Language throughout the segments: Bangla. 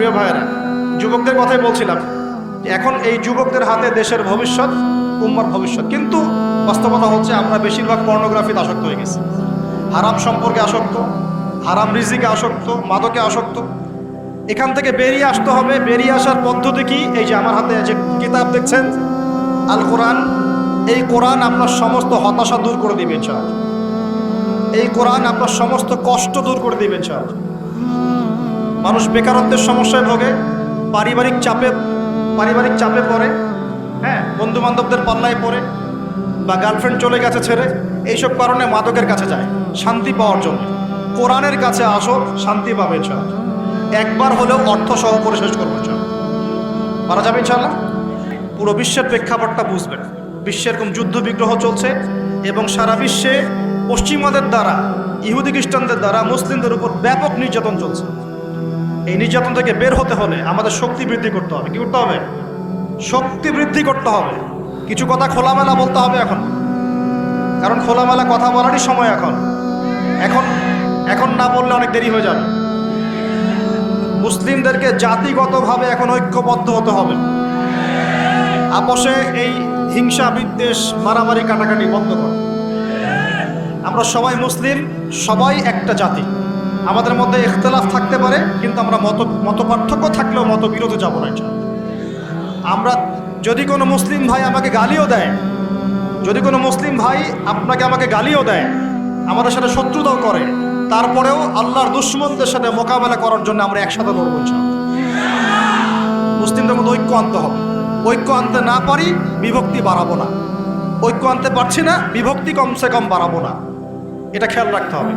প্রিয় ভাইয়েরা, যুবকদের কথাই বলছিলাম, এখন এই যুবকদের হাতে দেশের ভবিষ্যৎ, উম্মার ভবিষ্যৎ। কিন্তু বাস্তবতা হচ্ছে আমরা বেশিরভাগ পর্নোগ্রাফিতে আসক্ত হয়ে গেছি। হারাম সম্পর্কে আসক্ত, হারাম রিজিকে আসক্ত, মাদকে আসক্ত। এখান থেকে বেরিয়ে আসতে হবে, বেরিয়ে আসার পদ্ধতি কি? এই যে আমার হাতে যে কিতাব দেখছেন, আল কোরআন, এই কোরআন আপনার সমস্ত হতাশা দূর করে দিবে, ইনশাআল্লাহ। এই কোরআন আপনার সমস্ত কষ্ট দূর করে দিবে, ইনশাআল্লাহ। মানুষ বেকারত্বের সমস্যায় ভোগে, পারিবারিক চাপে পারিবারিক চাপে পড়ে হ্যাঁ বন্ধু বান্ধবদের পাল্লায় পড়ে বা গার্লফ্রেন্ড চলে গেছে ছেড়ে, এইসব কারণে মাদকের কাছে যায়, শান্তি পাওয়ার জন্য। কোরআনের কাছে আসো, শান্তি পাবে ইনশাআল্লাহ। একবার হলেও অর্থ সহ করে শেষ করব ইনশাআল্লাহ। পারা যাবে ইনশাআল্লাহ? পুরো বিশ্বের প্রেক্ষাপটটা বুঝবেন। বিশ্বে এরকম যুদ্ধ বিগ্রহ চলছে এবং সারা বিশ্বে পশ্চিমাদের দ্বারা, ইহুদি খ্রিস্টানদের দ্বারা, মুসলিমদের উপর ব্যাপক নির্যাতন চলছে। এই নির্যাতন থেকে বের হতে হলে আমাদের শক্তি বৃদ্ধি করতে হবে। কি করতে হবে? শক্তি বৃদ্ধি করতে হবে। কিছু কথা খোলামেলা বলতে হবে এখন। কারণ খোলামেলা কথা বলারই সময় এখন। এখন এখন না বললে অনেক দেরি হয়ে যাবে। মুসলিমদেরকে জাতিগতভাবে এখন ঐক্যবদ্ধ হতে হবে। আপসে এই হিংসা, বিদ্বেষ, মারামারি, কাটাকাটি বন্ধ কর। আমরা সবাই মুসলিম, সবাই একটা জাতি। আমাদের মধ্যে ইখতলাফ থাকতে পারে, কিন্তু আমরা মত মত পার্থক্য থাকলেও মত বিরোধে যাব না। আমরা যদি কোনো মুসলিম ভাই আমাকে গালিও দেয়, যদি কোনো মুসলিম ভাই আপনাকে আমাকে গালিও দেয়, আমাদের সাথে শত্রুতাও করে, তারপরেও আল্লাহর দুশ্মনদের সাথে মোকাবেলা করার জন্য আমরা একসাথে লড়বো। মুসলিমদের মধ্যে ঐক্য আনতে হবে ঐক্য আনতে না পারি, বিভক্তি বাড়াবো না ঐক্য আনতে পারছি না, বিভক্তি কমসে কম বাড়াবো না এটা খেয়াল রাখতে হবে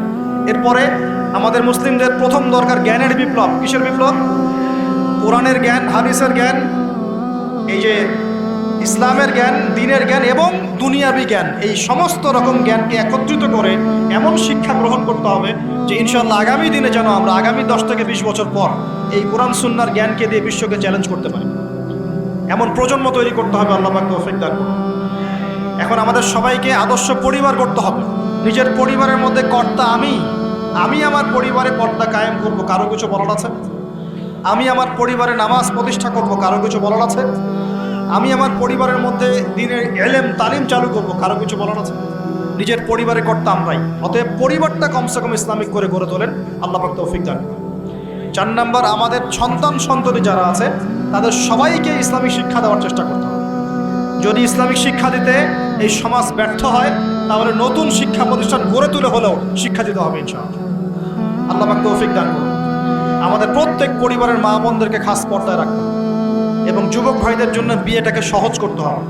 এরপরে আমাদের মুসলিমদের প্রথম দরকার জ্ঞানের বিপ্লব। কিসের বিপ্লব? কোরআনের জ্ঞান, হাদিসের জ্ঞান, এই যে ইসলামের জ্ঞান, দিনের জ্ঞান এবং দুনিয়াবি জ্ঞান, এই সমস্ত রকম জ্ঞানকে একত্রিত করে এমন শিক্ষা গ্রহণ করতে হবে যে ইনশাল্লাহ আগামী দিনে যেন আমরা আগামী দশ থেকে বিশ বছর পর এই কোরআন সুন্নার জ্ঞানকে দিয়ে বিশ্বকে চ্যালেঞ্জ করতে পারি। এমন প্রজন্ম তৈরি করতে হবে, আল্লাহ তৌফিক এখন আমাদের সবাইকে আদর্শ পরিবার করতে হবে। নিজের পরিবারের মধ্যে কর্তা আমি আমি আমার পরিবারে পর্দা কায়েম করব, কারও কিছু বলার আছে? আমি আমার পরিবারে নামাজ প্রতিষ্ঠা করব, কারও কিছু বলার আছে? আমি আমার পরিবারের মধ্যে দিনের এলেম, তালিম চালু করব, কারও কিছু বলার আছে? নিজের পরিবারে কর্তা আমরাই। অতএব পরিবারটা কমসে কম ইসলামিক করে গড়ে তোলেন। আল্লাহ পাক তৌফিক দান। চার নাম্বার, আমাদের সন্তান সন্ততি যারা আছে, তাদের সবাইকে ইসলামিক শিক্ষা দেওয়ার চেষ্টা করতে হবে। যদি ইসলামিক শিক্ষা দিতে এই সমাজ ব্যর্থ হয় তাহলে নতুন শিক্ষা প্রতিষ্ঠান গড়ে তুলে হলেও শিক্ষা দিতে হবে ইনশাআল্লাহ। আল্লাহ পাক তৌফিক দান করুন। আমাদের প্রত্যেক পরিবারের মা বোনদেরকে খাস পর্দায় রাখতে হবে এবং যুবক ভাইদের জন্য বিয়েটাকে সহজ করতে হবে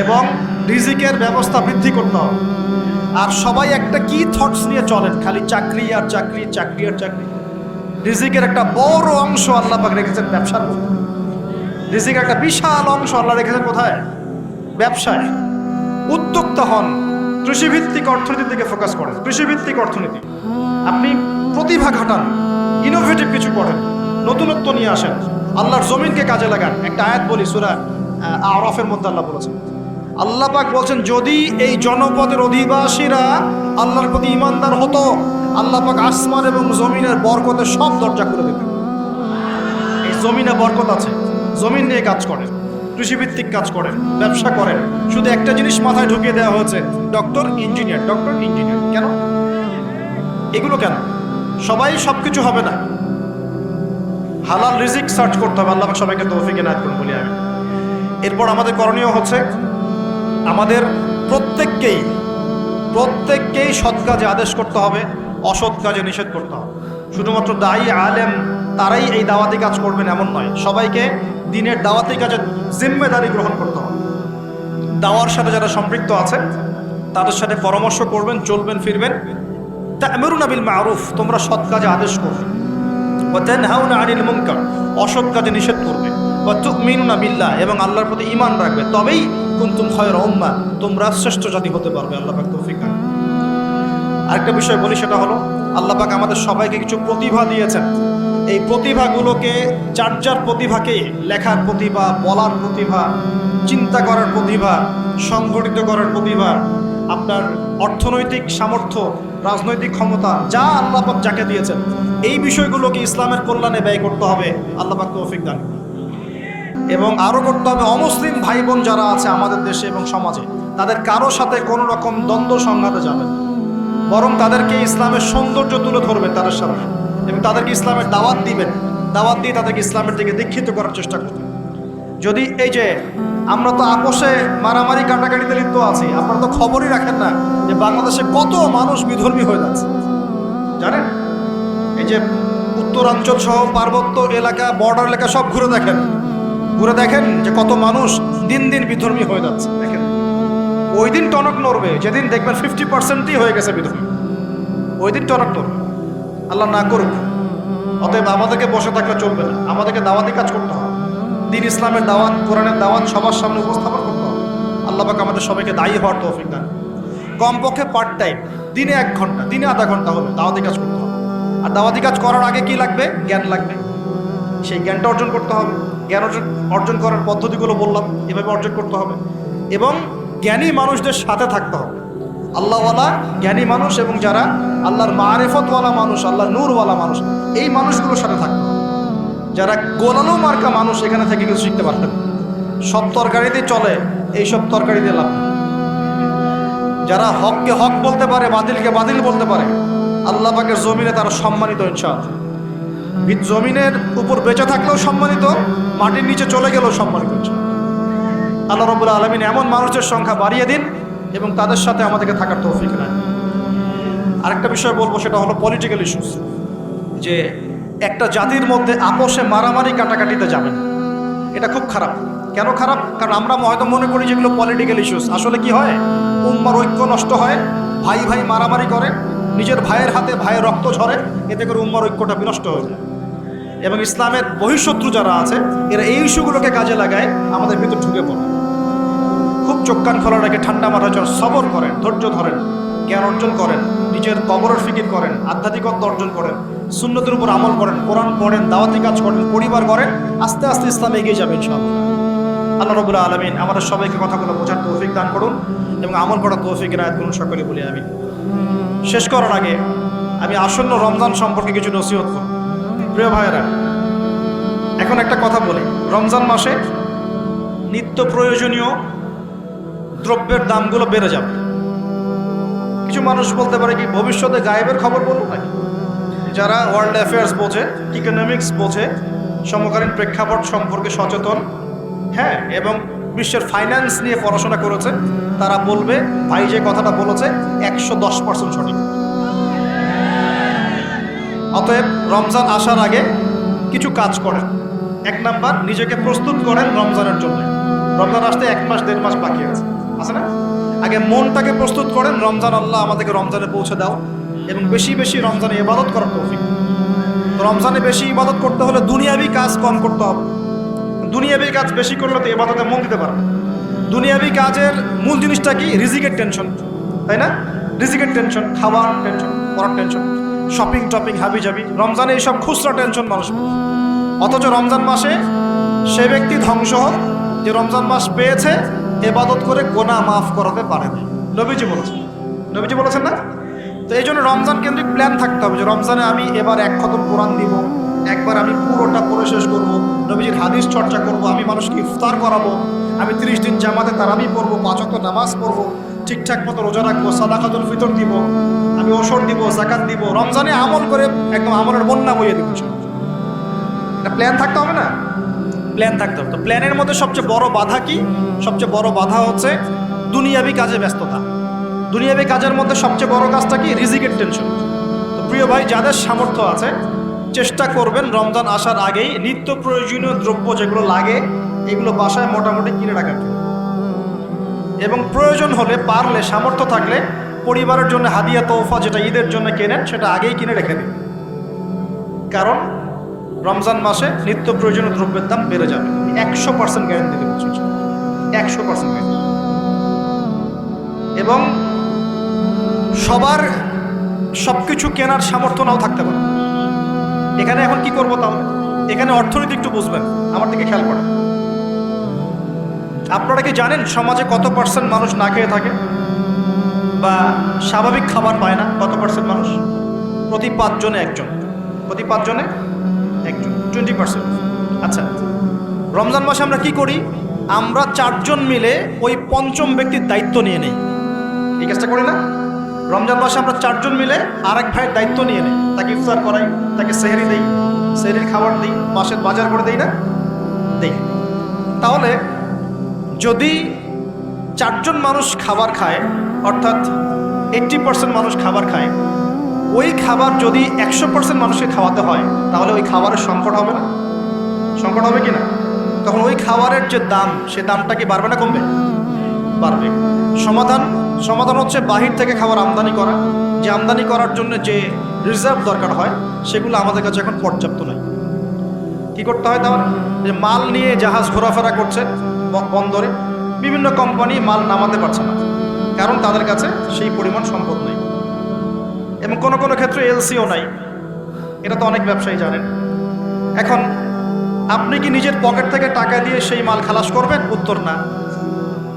এবং রিজিকের ব্যবস্থা বৃদ্ধি করতে হবে। আর সবাই একটা কি থটস নিয়ে চলেন? খালি চাকরি আর চাকরি চাকরি আর চাকরি। রিজিকের একটা বড় অংশ আল্লাহ পাক রেখেছেন ব্যবসার রিজিকের একটা বিশাল অংশ আল্লাহ রেখেছেন কোথায়? ব্যবসায়। উদ্যোক্তা হন কৃষিভিত্তিক অর্থনীতির দিকে ফোকাস করেন। কৃষিভিত্তিক অর্থনীতি। আপনি প্রতিভা ঘটান ইনোভেটিভ কিছু করেন, নতুনত্ব নিয়ে আসেন, আল্লাহর জমিনকে কাজে লাগান। একটা আয়াত বলি, সুরা আরফের মধ্যে আল্লাহ বলেছেন, আল্লাহ পাক বলছেন, যদি এই জনপদের অধিবাসীরা আল্লাহর প্রতি ইমানদার হতো, আল্লাহ পাক আসমান এবং জমিনের বরকতের সব দরজা করে দিতেন। এই জমিনে বরকত আছে, জমিন নিয়ে কাজ করেন। কৃষিভিত্তিক কাজ করেন, ব্যবসা করেন। শুধু একটা জিনিস মাথায় ঢুকিয়ে দেওয়া হয়েছে, ডক্টর, ইঞ্জিনিয়ার। Doctor, engineer. কেন? এগুলো কেন? সবাই সব কিছু হবে না। হালাল রিজিক সার্চ করতে হবে। আল্লাহ সবাইকে তৌফিকে নায়ত করুন বলি আমি এরপর আমাদের করণীয় হচ্ছে, আমাদের প্রত্যেককেই প্রত্যেককেই সৎ কাজে আদেশ করতে হবে, অসৎ কাজে নিষেধ করতে হবে। শুধুমাত্র দায়ী আলেম, তারাই এই দাওয়াতি কাজ করবেন এমন নয়। সবাইকে দিনের দাওয়াতি কাজে জিম্মেদারি গ্রহণ করতে হবে। দাওয়ার সাথে যারা সম্পৃক্ত আছে, তাদের সাথে পরামর্শ করবেন, চলবেন, ফিরবেন। তা এমরুন আবিল মারুফ, তোমরা সৎ কাজে আদেশ করবে। ওয়াতানহাউনা আনিল মুনকার, অসৎ কাজে নিষেধ করবে। ওয়া তুমিনুনা বিল্লাহ, এবং আল্লাহর প্রতি ইমান রাখবে। তবেই কুনতুম খায়রা উম্মাহ তোমরা শ্রেষ্ঠ জাতি হতে পারবে, আল্লাহ পাক তৌফিক আরেকটা বিষয় বলি, সেটা হলো, আল্লাহ পাক আমাদের সবাইকে কিছু প্রতিভা দিয়েছেন। এই প্রতিভাগুলোকে যার যার প্রতিভাকে লেখার প্রতিভা, বলার প্রতিভা, চিন্তা করার প্রতিভা, সংগঠিত করার প্রতিভা, আপনার অর্থনৈতিক সামর্থ্য, রাজনৈতিক ক্ষমতা, যা আল্লাপাক যাকে দিয়েছেন, এই বিষয়গুলোকে ইসলামের কল্যাণে ব্যয় করতে হবে আল্লাপাক তৌফিক দান এবং আরও করতে হবে, অমুসলিম ভাই বোন যারা আছে আমাদের দেশে এবং সমাজে, তাদের কারও সাথে কোনো রকম দ্বন্দ্ব, সংঘাতে যাবে বরং তাদেরকে ইসলামের সৌন্দর্য তুলে ধরবে তাদের সামনে। এবং তাদেরকে ইসলামের দাওয়াত দিবেন। দাওয়াত দিয়ে তাদেরকে ইসলামের দিকে দীক্ষিত করার চেষ্টা করবেন। যদি এই যে আমরা তো আপোষে মারামারি কাটাকাটিতে লিপ্ত আছি, আপনারা তো খবরই রাখেন না যে বাংলাদেশে কত মানুষ বিধর্মী হয়ে যাচ্ছে। জানেন? এই যে উত্তরাঞ্চল সহ পার্বত্য এলাকা, বর্ডার এলাকা সব ঘুরে দেখেন। ঘুরে দেখেন যে কত মানুষ দিন দিন বিধর্মী হয়ে যাচ্ছে। দেখেন? ওই দিন টনক নড়বে, যেদিন দেখবেন ফিফটি পার্সেন্টই হয়ে গেছে বিধর্মী। ওই দিন টনক নড়বে। আল্লাহ না করুক, অতএব আমাদেরকে বসে থাকলে চলবে না। আমাদেরকে দাওয়াতি কাজ করতে হবে। দিন ইসলামের দাওয়াত, কোরআনের দাওয়াত সবার সামনে উপস্থাপন করতে হবে। আল্লাহ পাক আমাদের সবাইকে দায়ী হওয়ার তৌফিক দান কমপক্ষে পার্ট টাইম দিনে এক ঘণ্টা, দিনে আধা ঘণ্টা হবে দাওয়াতি কাজ করতে হবে। আর দাওয়াতি কাজ করার আগে কি লাগবে? জ্ঞান লাগবে। সেই জ্ঞানটা অর্জন করতে হবে। জ্ঞান অর্জন অর্জন করার পদ্ধতিগুলো বললাম, এভাবে অর্জন করতে হবে। এবং জ্ঞানী মানুষদের সাথে থাকতে হবে। আল্লাহওয়ালা জ্ঞানী মানুষ এবং যারা আল্লাহর মারেফতওয়ালা মানুষ, আল্লাহর নূরওয়ালা মানুষ, এই মানুষগুলোর সাথে থাকতে হবে যারা গোলালো মার্কা মানুষ, এখানে থেকে কিছু শিখতে পারতেন সব তরকারিতে চলে এই সব তরকারিতে লাভ যারা হককে হক বলতে পারে, বাতিলকে বাতিল বলতে পারে, আল্লাহ পাকের জমিনে তারা সম্মানিত, ইনশাআল্লাহ। জমিনের উপর বেঁচে থাকলেও সম্মানিত, মাটির নিচে চলে গেলেও সম্মানিত। আল্লাহ রবুল্লা আলমিন এমন মানুষের সংখ্যা বাড়িয়ে দিন এবং তাদের সাথে আমাদেরকে থাকার তৌফিক নেন আরেকটা বিষয় বলব, সেটা হলো পলিটিক্যাল ইস্যুস যে একটা জাতির মধ্যে আপোষে মারামারি কাটাকাটিতে যাবেন। এটা খুব খারাপ। কেন খারাপ? কারণ আমরা হয়তো মনে করি যেগুলো পলিটিক্যাল ইস্যুস আসলে কি হয়? উম্মার ঐক্য নষ্ট হয়, ভাই ভাই মারামারি করে, নিজের ভাইয়ের হাতে ভাইয়ের রক্ত ঝরে, এতে করে উম্মার ঐক্যটা বিনষ্ট হয়ে যায়। এবং ইসলামের বহিঃশত্রু যারা আছে, এরা এই ইস্যুগুলোকে কাজে লাগায় আমাদের ভিতর ঢুকে পড়ে। চোখ কান খোলা রেখে ঠান্ডা মাথার জন্য সবর করেন, ধৈর্য ধরেন, জ্ঞান অর্জন করেন, নিজের কবরের ফিকির করেন, আধ্যাত্মিকত্ব অর্জন করেন, সুন্নতের উপর আমল করেন, কোরআন পড়েন, দাওয়াতি কাজ করেন, পরিবার করেন আস্তে আস্তে ইসলামে এগিয়ে যাবেন সব আল্লাহ রবুল্লাহ আলমিন আমাদের সবাইকে কথাগুলো বোঝার তৌফিক দান করুন এবং আমল করার তৌফিক নায়ত করুন, সকলে বলি আমি শেষ করার আগে আমি আসন্ন রমজান সম্পর্কে কিছু নসিহত করব। প্রিয় ভাইয়েরা, এখন একটা কথা বলি। রমজান মাসে নিত্য প্রয়োজনীয় দ্রব্যের দামগুলো বেড়ে যাবে। কিছু মানুষ বলতে পারে কি, ভবিষ্যতে গায়েবের খবর বলব নাকি? যারা ওয়ার্ল্ড অ্যাফেয়ার্স বোঝে ইকোনমিক্স বোঝে, সমকালীন প্রেক্ষাপট সম্পর্কে সচেতন হ্যাঁ এবং বিশ্বের ফাইন্যান্স নিয়ে পড়াশোনা করেছে, তারা বলবে, ভাই যে কথাটা বলেছে, একশো দশ পার্সেন্ট সঠিক। অতএব রমজান আসার আগে কিছু কাজ করেন। এক নাম্বার, নিজেকে প্রস্তুত করেন রমজানের জন্য। রমজান আসতে এক মাস, দেড় মাস বাকি আছে। আছে না? আগে মনটাকে প্রস্তুত করেন, রমজান আল্লাহ আমাদেরকে রমজানে পৌঁছে দাও এবং বেশি বেশি রমজানে ইবাদত করার তৌফিক রমজানে বেশি ইবাদত করতে হলে দুনিয়াবি কাজ কম করতে হবে। দুনিয়াবি কাজ বেশি করলে তো ইবাদতে মন দিতে পারবে দুনিয়াবি কাজের মূল জিনিসটা কি? রিজিকের টেনশন তাই না? রিজিকের টেনশন খাওয়ার টেনশন পড়ার টেনশন শপিং টপিং হাবি জাবি রমজানে এইসব খুচরা টেনশন মানুষ অথচ রমজান মাসে সে ব্যক্তি ধ্বংস হোক যে রমজান মাস পেয়েছে এবাদত করে গোনা মাফ করাতে পারে না। নবীজি বলেছেন। নবীজি বলেছেন না? তো এই জন্য রমজান কেন্দ্রিক প্ল্যান থাকতে হবে যে রমজানে আমি এবার এক খতম কোরআন দিব, একবার আমি পুরোটা পড়ে শেষ করব, নবীজির হাদিস চর্চা করব, আমি মানুষকে ইফতার করাবো, আমি তিরিশ দিন জামাতে তারাবি পড়ব পাঁচক নামাজ পড়ব, ঠিকঠাক মতো রোজা রাখব, সাদাকাতুল ফিতর দিব, আমি ওষুধ দিব জাকাত দিব, রমজানে আমল করে একদম আমলের বন্যা বইয়ে দিব একটা প্ল্যান থাকতে হবে না? প্ল্যান থাকতে হবে। তো প্ল্যানের মধ্যে সবচেয়ে বড় বাধা কি? সবচেয়ে বড় বাধা হচ্ছে দুনিয়াবি কাজে ব্যস্ততা। দুনিয়াবি কাজের মধ্যে সবচেয়ে বড় কাজটা কি? রিজিকের টেনশন তো প্রিয় ভাই, যাদের সামর্থ্য আছে, চেষ্টা করবেন রমজান আসার আগেই নিত্য প্রয়োজনীয় দ্রব্য যেগুলো লাগে, এগুলো বাসায় মোটামুটি কিনে রাখার জন্য। এবং প্রয়োজন হলে পারলে, সামর্থ্য থাকলে পরিবারের জন্য হাদিয়া তোফা যেটা ঈদের জন্য কেনেন, সেটা আগেই কিনে রেখে দিন। কারণ রমজান মাসে নিত্য প্রয়োজনীয় দ্রব্যের দাম বেড়ে যাবে। একশো পার্সেন্ট গ্যারেন্টি দেবো একশো পার্সেন্ট এবং সবার সব কিছু কেনার সামর্থ্য নাও থাকতে পারে। এখানে এখন কি করব তাহলে? এখানে অর্থনীতি একটু বুঝবেন, আমার দিকে খেয়াল করেন। আপনারা কি জানেন সমাজে কত পার্সেন্ট মানুষ না খেয়ে থাকে? বা স্বাভাবিক খাবার পায় না কত পার্সেন্ট মানুষ? প্রতি পাঁচজনে একজন। প্রতি পাঁচজনে টোয়েন্টি পার্সেন্ট আচ্ছা রমজান মাসে আমরা কি করি? আমরা চারজন মিলে ওই পঞ্চম ব্যক্তির দায়িত্ব নিয়ে নেই। এই কাজটা করি না। রমজান মাসে আমরা চারজন মিলে আরেক ভাইয়ের দায়িত্ব নিয়ে নিই। তাকে ইফতার করাই, তাকে সেহরি দেই, সেহরির খাবার দিই, মাসের বাজার করে দেই না? দেই। তাহলে যদি চারজন মানুষ খাবার খায়, অর্থাৎ এইট্টি পার্সেন্ট মানুষ খাবার খায় ওই খাবার যদি একশো পার্সেন্ট মানুষকে খাওয়াতে হয়, তাহলে ওই খাবারের সংকট হবে না। সংকট হবে কি না তখন ওই খাবারের যে দাম, সে দামটা কি বাড়বে না কমবে? বাড়বে। সমাধান সমাধান হচ্ছে বাহির থেকে খাবার আমদানি করা। যে আমদানি করার জন্য যে রিজার্ভ দরকার হয়, সেগুলো আমাদের কাছে এখন পর্যাপ্ত নয় কি করতে হয় তাহলে? যে মাল নিয়ে জাহাজ ঘোরাফেরা করছে বন্দরে, বিভিন্ন কোম্পানি মাল নামাতে পারছে না। কারণ তাদের কাছে সেই পরিমাণ সম্পদ নেই। এবং কোনো কোনো ক্ষেত্রে এলসিও নাই। এটা তো অনেক ব্যবসায়ী জানেন। এখন, আপনি কি নিজের পকেট থেকে টাকা দিয়ে সেই মাল খালাস করবেন? উত্তর না।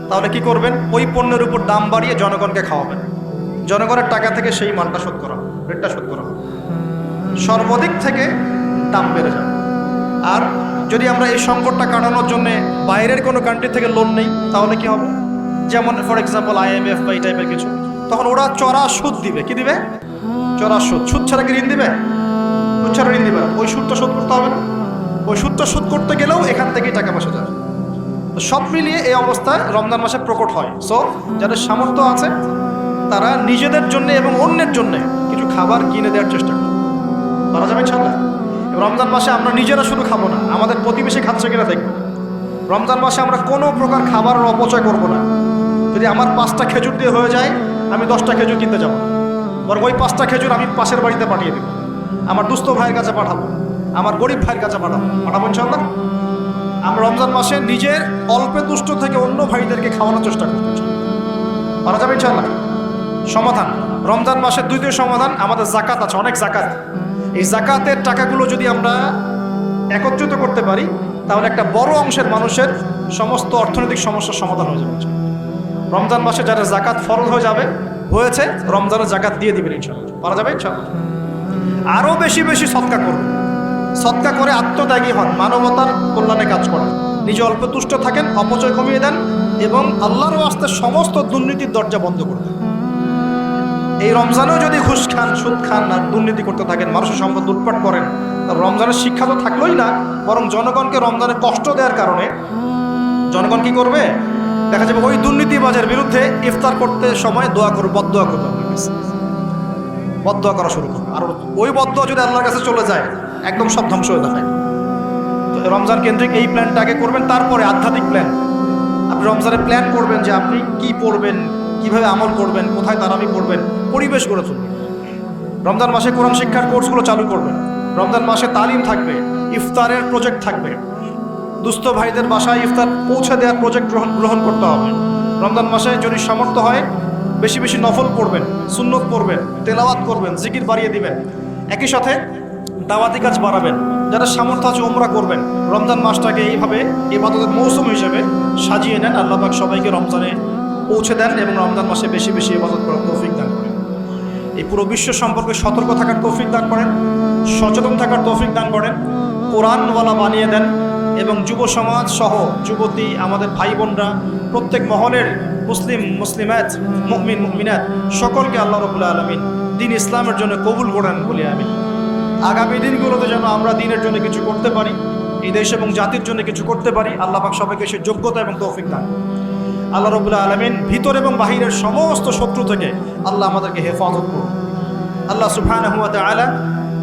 তাহলে কি করবেন? ওই পণ্যের উপর দাম বাড়িয়ে জনগণকে খাওয়াবেন। জনগণের টাকা থেকে সেই মালটা শোধ করা রেটটা শোধ করা হবে। সর্বাধিক থেকে দাম বেড়ে যাবে। আর যদি আমরা এই সংকটটা কাটানোর জন্য বাইরের কোনো কান্ট্রি থেকে লোন নেই, তাহলে কি হবে? যেমন ফর এক্সাম্পল আইএমএফ বা এই টাইপের কিছু। তখন ওরা চড়া সুদ দিবে। কি দিবে? চড়া সুদ সুদ ছাড়া কি ঋণ দিবে? সুদ ছাড়া ঋণ দিবে ওই সুদটা শোধ করতে হবে না। ওই সুদটা শোধ করতে গেলেও এখান থেকেই টাকা পয়সা তো সব মিলিয়ে এই অবস্থায় রমজান মাসে প্রকট হয়। সো যাদের সামর্থ্য আছে, তারা নিজেদের জন্য এবং অন্যের জন্য কিছু খাবার কিনে দেওয়ার চেষ্টা করে পারা যাবে ইনশাল্লাহ রমজান মাসে আমরা নিজেরা শুধু খাব না, আমাদের প্রতিবেশী খাচ্ছে কিনা দেখব। রমজান মাসে আমরা কোনো প্রকার খাবারের অপচয় করব না। যদি আমার পাঁচটা খেজুর দিয়ে হয়ে যায়, আমি দশটা খেজুর কিনতে যাব না। বরং ওই পাঁচটা খেজুর আমি পাশের বাড়িতে পাঠিয়ে দেবো। আমার দুস্থ ভাইয়ের কাছে পাঠাবো, আমার গরিব ভাইয়ের কাছে পাঠাবো। পাঠাবো ইনশাল্লাহ আমরা রমজান মাসে নিজের অল্পে তুষ্ট থেকে অন্য ভাইদেরকে খাওয়ানোর চেষ্টা করতে পারা যাবে ইনশাল্লাহ সমাধান। রমজান মাসের দ্বিতীয় সমাধান, আমাদের জাকাত আছে, অনেক জাকাত এই জাকাতের টাকাগুলো যদি আমরা একত্রিত করতে পারি, তাহলে একটা বড় অংশের মানুষের সমস্ত অর্থনৈতিক সমস্যার সমাধান হয়ে যাবে রমজান মাসে যারা জাকাত ফরজ হয়ে যাবে হয়েছে, রমজানের জাকাত দিয়ে দিবেন ইনশাল্লাহ পারা যাবে ইনশাল্লাহ আরও বেশি বেশি সৎকা করুন। সৎকা করে আত্মত্যাগী হন, মানবতার কল্যাণে কাজ করেন নিজে অল্প তুষ্ট থাকেন, অপচয় কমিয়ে দেন এবং আল্লাহর আস্তে সমস্ত দুর্নীতির দরজা বন্ধ করে দেন। এই রমজানেও যদি ঘুষ খান, সুদ খান আর দুর্নীতি করতে থাকেন, মানুষের সম্পদ লুটপাট করেন রমজানের শিক্ষা তো থাকলোই না, বরং জনগণকে রমজানে কষ্ট দেওয়ার কারণে জনগণ কি করবে? দেখা যাবে ওই দুর্নীতিবাজের বিরুদ্ধে ইফতার করতে সময় দোয়া করবে বদোয়া করবে। বদোয়া করা শুরু করবে। আর ওই বদোয়া যদি আল্লাহর কাছে চলে যায়, একদম সব ধ্বংস হয়ে যায় তো রমজান কেন্দ্রিক এই প্ল্যানটা আগে করবেন, তারপরে আধ্যাত্মিক প্ল্যান আপনি রমজানের প্ল্যান করবেন যে আপনি কি পড়বেন, কীভাবে আমল করবেন, কোথায় তারাবি করবেন পরিবেশ গড়ে তুলবেন। রমজান মাসে কোরআন শিক্ষার কোর্সগুলো চালু করবেন। রমজান মাসে তালিম থাকবে, ইফতারের প্রজেক্ট থাকবে। দুস্থ ভাইদের বাসায় ইফতার পৌঁছে দেওয়ার প্রজেক্ট গ্রহণ গ্রহণ করতে হবে। রমজান মাসে যদি সামর্থ্য হয়, বেশি বেশি নফল পড়বেন, সুন্নত পড়বেন, তেলাওয়াত করবেন, জিকির বাড়িয়ে দিবেন। একই সাথে দাওয়াতি কাজ বাড়াবেন, যারা সামর্থ্য আছে ওমরা করবেন। রমজান মাসটাকে এইভাবে ইবাদতের মৌসুম হিসেবে সাজিয়ে নেন, আল্লাহ পাক সবাইকে রমজানে পৌঁছে দেন এবং রমজান মাসে বেশি বেশি ইবাদত করার তৌফিক দান করেন। এই পুরো বিশ্ব সম্পর্কে সতর্ক থাকার তৌফিক দান করেন, সচেতন থাকার তৌফিক দান করেন, কোরআনওয়ালা বানিয়ে দেন এবং যুব সমাজ সহ যুবতী, আমাদের ভাই বোনরা প্রত্যেক মহলের মুসলিম, মুসলিমাত, মুমিন, মুমিনাত, সকলকে আল্লাহ রবুল্লা আলমিন দিন ইসলামের জন্য কবুল করেন বলে আমি আগামী দিনগুলোতে যেন আমরা দিনের জন্য কিছু করতে পারি, এই দেশ এবং জাতির জন্য কিছু করতে পারি, আল্লাহ পাক সবাইকে সে যোগ্যতা এবং তৌফিক দান। আল্লাহ রবুল্লা আলমিন ভিতর এবং বাহিরের সমস্ত শত্রু থেকে আল্লাহ আমাদেরকে হেফাজত করুন। আল্লাহ সুফান আলা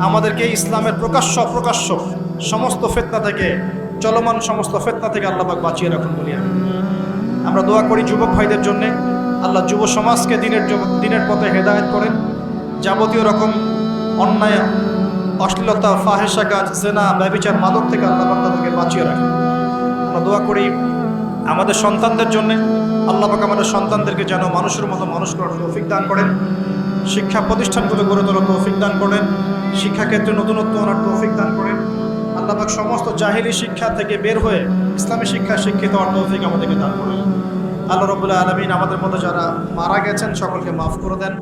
আমাদেরকে ইসলামের প্রকাশ্য প্রকাশ্য সমস্ত ফেতনা থেকে চলমান সমস্ত ফেতনা থেকে আল্লাহ পাক বাঁচিয়ে রাখুন বলি আমি আমরা দোয়া করি যুবক ভাইদের জন্যে। আল্লাহ যুব সমাজকে দিনের দিনের পথে হেদায়েত করেন। যাবতীয় রকম অন্যায়, অশ্লীলতা ফাহেসা কাজ জেনা, ব্যবিচার, মাদক থেকে আল্লাহ তাদেরকে বাঁচিয়ে রাখেন। আমরা দোয়া করি আমাদের সন্তানদের জন্য। আল্লাহ পাক আমাদের সন্তানদেরকে যেন মানুষের মতো মানুষ করার তৌফিক দান করেন। শিক্ষা প্রতিষ্ঠানগুলো গড়ে তোলার তৌফিক দান করেন। শিক্ষাক্ষেত্রে নতুনত্ব আনার তৌফিক দান করেন। আল্লাহ পাক সমস্ত জাহিলি শিক্ষা থেকে বের হয়ে ইসলামী শিক্ষা শিক্ষিত অর্থনৈতিক আমাদেরকে দান করেন। আল্লাহ রবুল্লাহ আলমিন আমাদের মতো যারা মারা গেছেন সকলকে মাফ করে দেন।